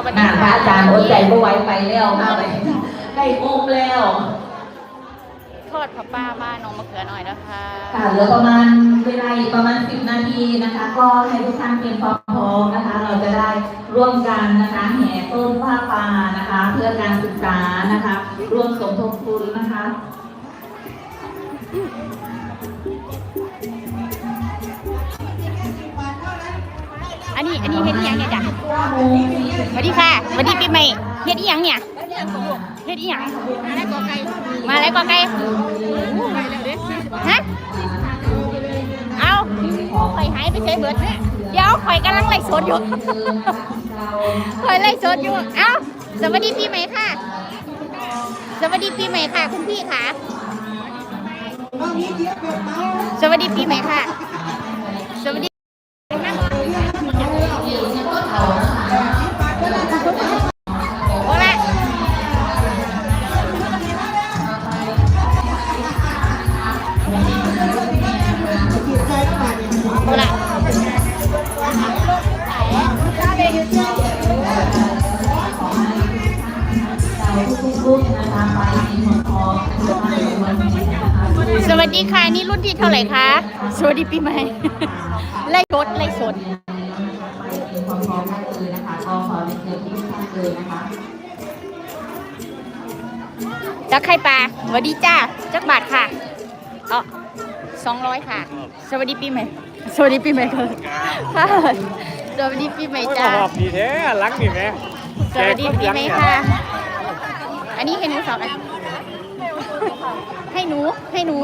สวัสดีอ่าพระอาจารย์อดใจไม่ไหวไปแล้วค่ะไปให้อุ้มแล้วทอดผักป้าบ้านน้องมะเขือหน่อยนะคะค่ะเหลือประมาณเวลาอีกประมาณ10นาทีนะคะ ก็ให้ทุกท่านเตรียมความพร้อมนะคะ เราจะได้ร่วมกันนะคะแห่ต้นผ้าป่านะคะ เพื่อการศึกษานะคะ ร่วมสมทบทุนนะคะ อันนี้เฮ็ดอีหยังเนี่ยจ้ะสวัสดีค่ะสวัสดีปีใหม่เฮ็ดอีหยังเนี่ยเฮ็ดอีหยังมาแล้วก็ไก่มาแล้วก็ไก่ฮะเอาข่อยหายไปเฉยเบิดเนี่ยเดี๋ยวข่อยกำลังไล่สดอยู่ข่อยไล่สดอยู่เอ้าสวัสดีปีใหม่ค่ะ สวัสดีปีใหม่ค่ะคุณพี่ค่ะสวัสดีปีใหม่ค่ะ สวัสดี เท่าไหร่คะ สวัสดีปีใหม่ ไล่สดไล่สดไปเตรียมความพร้อมได้เลยนะคะก็ขอเรียนเชิญทุกท่านเลยนะคะจักไข่ปลาสวัสดีจ้าจักบาทค่ะเอ๋อสองร้อยค่ะ สวัสดีปีใหม่ สวัสดีปีใหม่ค่ะค่ะสวัสดีปีใหม่โอ้ยจ้าหอบดีแท้รักนี่แม่สวัสดีปีใหม่ค่ะ อันนี้ให้หนูสองอันให้หนูให้หนู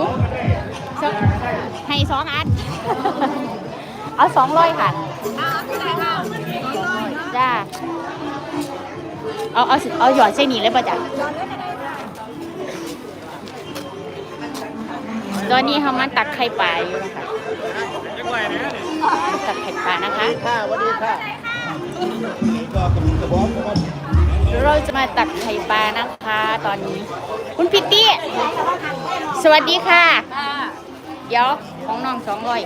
สองให้สองอัน เอาสองร้อยค่ะจ้าเอาเอาสิเอาหยอดเส้นนี้เลยป่ะจ๊ะตอนนี้เขามาตักไข่ปลาอยู่นะคะยังไงนะตักไข่ปลานะคะค่ะสวัสดีค่ะเราจะมาตักไข่ปลานะคะ ตอนนี้ คุณพิตตี้ สวัสดีค่ะ เดี๋ยวของน้องสองร้อย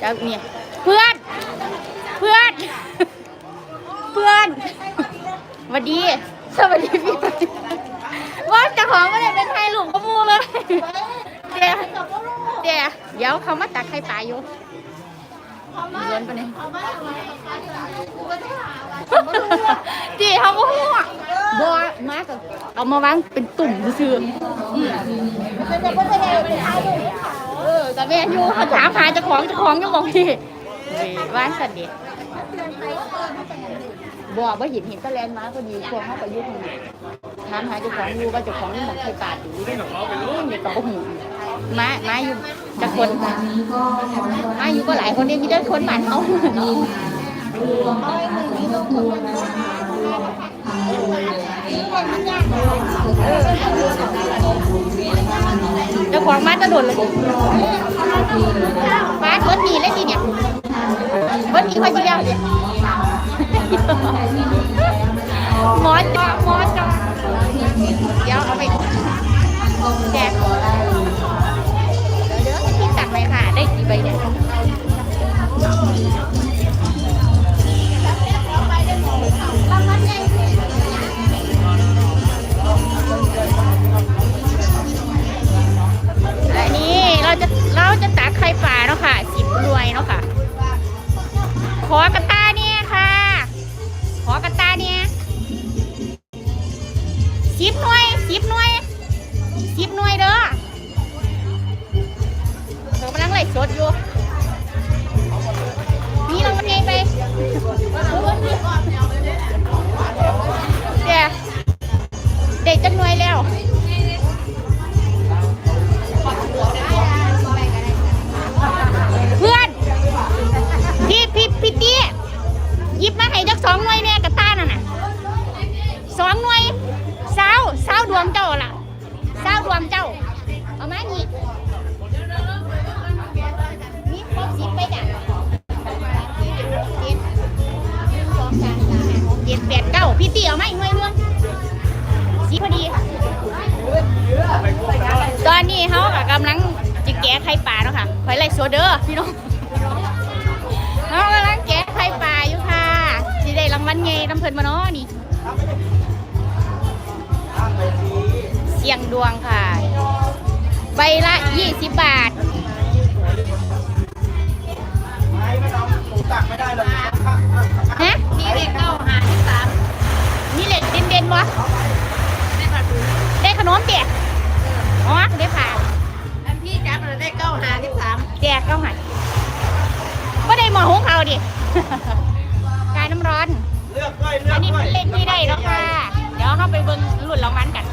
จะเนี่ยเพื่อน เพื่อน เพื่อนสวัสดี สวัสดีพี่ว่าจะของไม่ได้เป็นไทยหลุมกระมูเลยเดี๋ยวเดี๋ยวเดี๋ยวเขามาตักไข่ปลาอยู่ ล้นไปเนี่ยจีเขาก็หัวบอมากกับเอามาวางเป็นตุ่มซื่อๆอืมเออแต่แม่อยู่เขาถามหาเจ้าของเจ้าของก็บอกที่เฮ้ยว่างสัตว์เด็กบอกว่าเห็นเห็นก็แลนมาพอดีพวกเขาไปยุ่งถามหาเจ้าของอยู่ว่าเจ้าของนี่มันเคยปาดอยู่นี่ก็หู มามาอยู่จะคนตอนนี้ก็ขอให้มาอยู่ก็หลายคนเนี่ยมีแต่คนบ้านเขาเนาะรวมนะคะสมทบทุนนะคะร่วมทำบุญนะคะเจ้าของมาจะโดดเลยฟ้าเบิดหนีเลยทีเนี่ยเบิดหนีคอยทีเดียวเนี่ยหมอจอหมอจอเดี๋ยวเอาไปแจก ได้กี่ใบเนี่ยอันนี้เราจะเราจะตักไข่ปลาเนาะค่ะสิบรวยเนาะค่ะ ขอกระตา กสองหน่วยแน่กระต้าน่ะน่ะสองหน่วยเศร้าเศร้าดวงเจ้าล่ะเศร้าดวงเจ้า เอามานี่นี่ครบสิบไปจ้ะเจ็ดหนึ่งสองสามสี่ห้าหกเจ็ดแปดเก้าพี่ตี้ยเอามาอีกหน่วยเมืองสีพอดีค่ะตอนนี้เขากำลังจะแกะไข่ปลาเนาะค่ะไข่ไรโซเดอร์พี่น้องเขากำลังแกะไข่ปลาอยู่ น้ำเพลินมาเนาะนี่ เสี่ยงดวงค่ะ ใบละ20บาท ฮะนี่เลขเก้าหาที่สามนี่เหล็กเด่นๆวะได้ค่ะดูได้ขนมเด็กอ๋อได้ผ่าอันพี่จับเลยได้เก้าหาที่สามแจกเก้าหันก็ได้หมอหงเขาดิ กายน้ำร้อน เลือกด้วยเลืออักนนี้ด้วมัยนเล่นที่ได้แล้วค่ะ เดี๋ยวเข้าไปเบิ่งรุ่นรางวัลกัน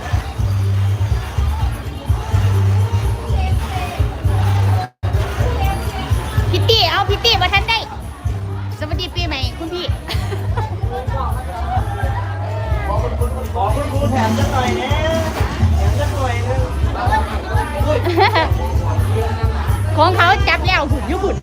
พิตตี้เอาพิตตี้มาทันได้ สวัสดีปีใหม่คุณพี่ ขอคุณครูแถมสักหน่อยนะแถมสักหน่อยนึง ของเขาจับแล้วหุ่นยุบุ่น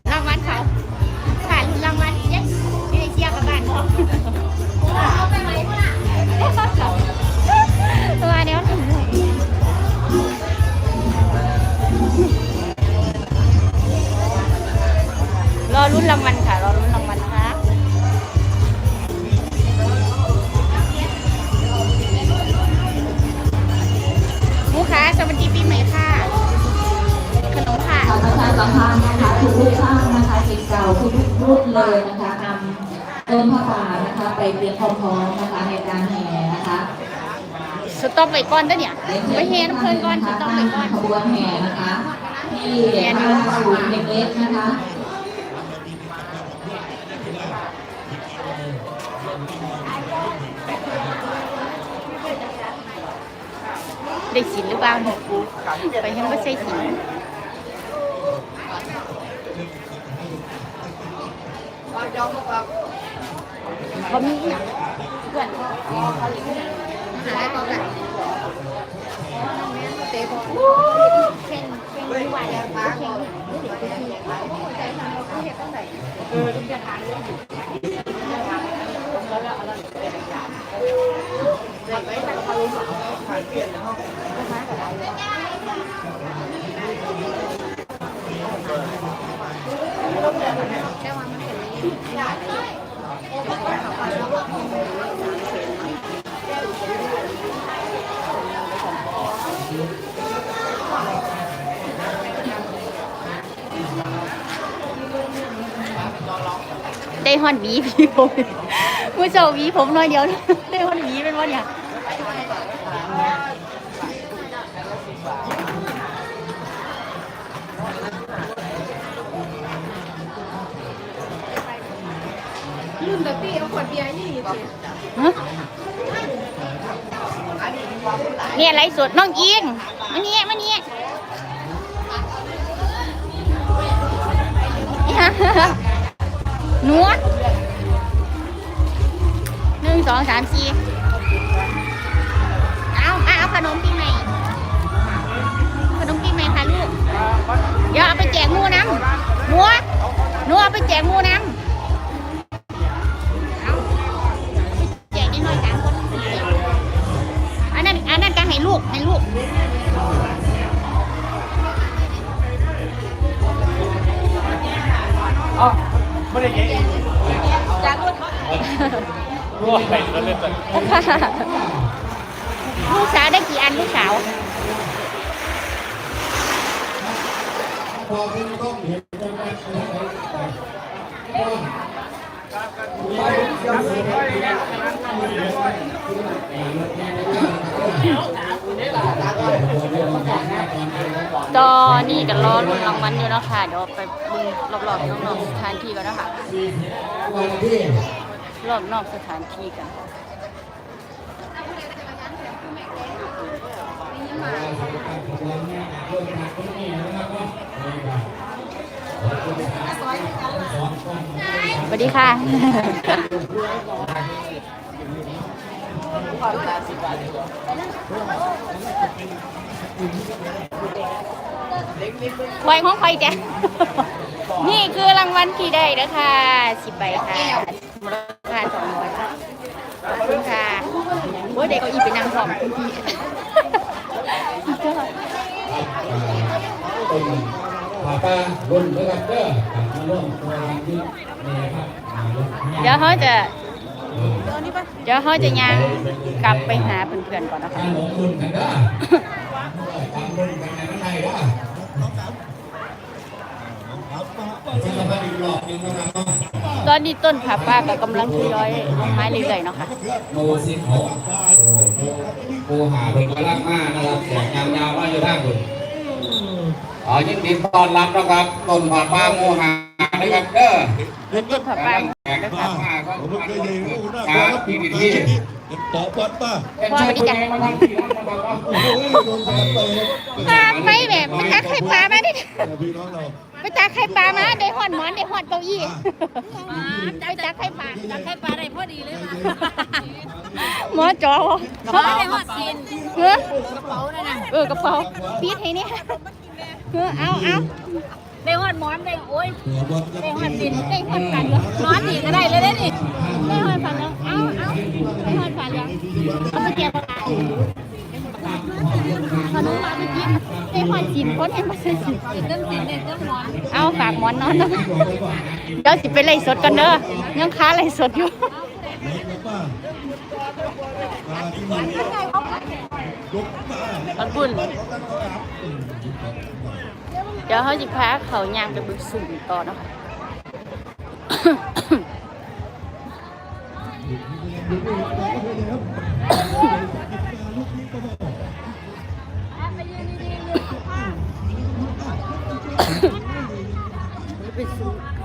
รอรุ่นรางวัลค่ะรอรุ่นรางวัลนะคะลูกค้าสวัสดีปีใหม่ค่ะ ขนมค่ะทางประชาสัมพันธ์นะคะทุกทุกท่านนะคะสิทธิ์เก่าทุกๆรุ่นเลยนะคะนำต้นผ้าป่านะคะ ไปเตรียมความพร้อมนะคะในการแห่นะคะสต็อปไว้ก่อนเด้อเนี่ยไปเฮน้ำเพลินก่อนสต็อปไว้ก่อนขบวนแห่นะคะที่หน้าศูนย์เด็กเล็กนะคะ ได้สินหรือเปล่าไปเห็นว่าใช่สินเขามีอหย่างเพื่อนเขาหาได้ก่อนกันเตะบอลเข่งเข่งดีกว่าเนี่ยเข่ง ได้ฮอนหวีพี่ผมมือเจ้าหวีผมน้อยเดียว ได้ฮอนหวีเป็นวันเนี่ย รุ่นตะปี้เอาขวดเบียร์นี่สิฮะเนี่ยไรสดน้องอิงมาเนี่ยมาเนี่ยหนัวหนึ่งสองสามสี่เอาเอาเอาขนมปีใหม่ขนมปีใหม่ค่ะลูกเดี๋ยวเอาไปแจกหมูน้ำหนัวหนัวเอาไปแจกหมูน้ำ ตอนนี้ก็รอรุ่นรางวัลอยู่เนาะคะเดี๋ยวไปดูรอบๆนอกๆสถานที่กันนะคะรอบนอกสถานที่กันส วัสดีค่ะ ควายของใครจ้ะนี่คือรางวัลที่ได้นะคะสิบใบค่ะมูลค่าสองร้อยค่ะขอบคุณค่ะโอ้ยเด็กก็อีเป็นนางสองคุณพี่เป็นผาป้ารุ่นนะครับเด้อมาร่วมตัวกันที่นี่ครับ เดี๋ยวเขาจะนี้ปะเดี๋ยวเขาจะยังกลับไปหาเพื่อนๆก่อนนะคะถ้าหลงรุ่นกันเด้อทำรุ่นกันในนั้นไงวะจะมาอีกรอบนึงนะครับเนาะตอนนี้ต้นผาป้าก็กำลังทยอยลงไม้เรื่อยๆเนาะค่ะโมสิโหโอ้โหหาเป็นกระลักมากนะครับแสงยาวยาวว่าอยู่ทางคุณอ๋อยินดีต้อนรับนะครับต้นผักป้าโมหานะครับเด้อต้นผาป้า แขกป้าก็ผมไม่เคยเห็นโอ้หน้าคตารับพี่พี่พี่พี่พี่ต่อปัดป่ะพ่อสวัสดีจ้ะโอ้ยโดนกันเตะตามไปแบบไปตักไข่ปลามาดิพี่น้องเราไปตักไข่ปลามาได้หอดหมอนได้หอดเก้าอี้ไปตักไข่ปลาจับไข่ปลาได้พอดีเลยหมอจอเขาได้หอดกินเฮ้อกระเป๋าเลยนเออกระเป๋าปีดให้เนี่ยเฮ้อเอาเอา ได้หอดหมอนได้โอ้ยหัวบอลได้หอดดินได้หอดฝันเหรอนอนอีกก็ได้เลยได้ดิได้หอดฝันเหรอเอาเอาได้หอดฝันเหรอเอาไปเก็บขนมมาไปกินได้หอดสินคนเห็นมาใส่สินติดเรื่องสินเด็ดเรื่องหมอนเอาฝากหมอนนอนนะเดี๋ยวสิไปไล่สดกันเด้อยังค้าไล่สดอยู่ป้าป้าที่มันยกป้าขอบคุณเดี๋ยวเขาจะพาเขาย่างไปบึกสุ่มต่อเนาะคะไปสุ่ม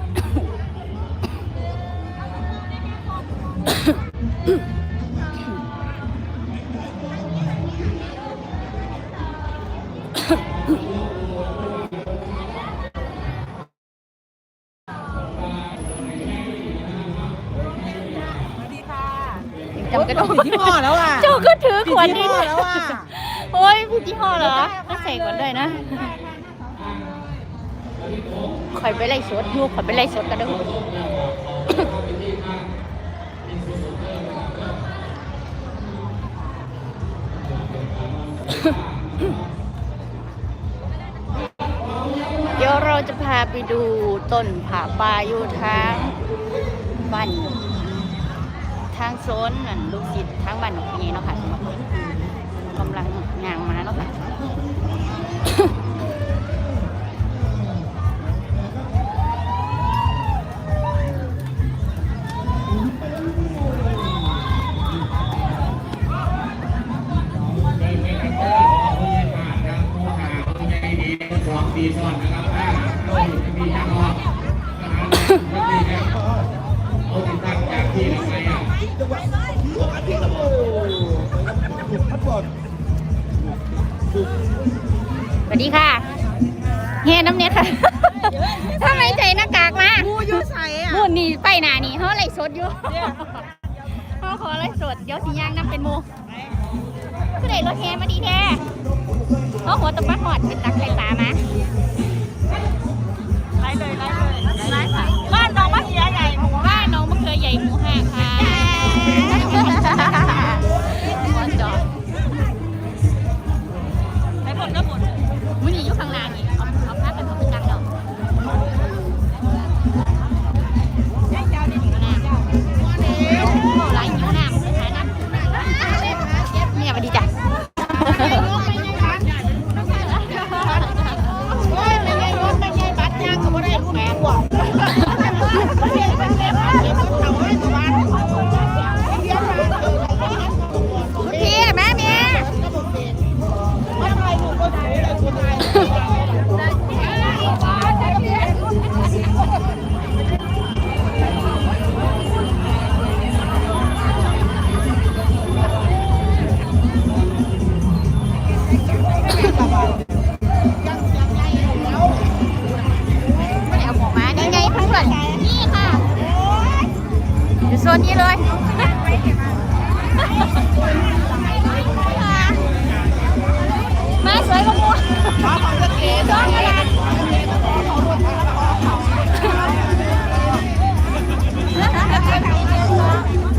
จำกระโดดที่พ่อแล้วอะเจ้าก็ถือขวดนี่พี่ยี่ห้อแล้วอะโอ้ยพี่ยี่ห้อเหรอต้องใส่ก่อนด้วยนะคอยไปไล่สดอยู่คอยไปไล่สดกันเด้อเดี๋ยวเราจะพาไปดูต้นผาป่าอยู่ทางบ้าน ทางโซนนั่นลูกศิษย์ทางบ้านหนองพี่เนาะค่ะกำลังงางมาเนาะค่ะสองปีซ้อนนะครับมีน้ำ วัสดีค่ะเฮียน้ำเน็ตค่ะทำไมใจหน้ากากมากูอยู่ใส่อะหมุนนี่ไปหนานี่เขาไล่สดอยู่เขาขอไล่สดเดี๋ยวสีย่างน้ำเป็นโมคือได้รถแฮมาดีแท้เขาหัวตะปัดหอดเป็นตักไข่ปลามาไล่เลยไล่เลยไล่ค่ะ นนี้เลยมาสวยมากว่ามูช่อวกระดาษแล้วก็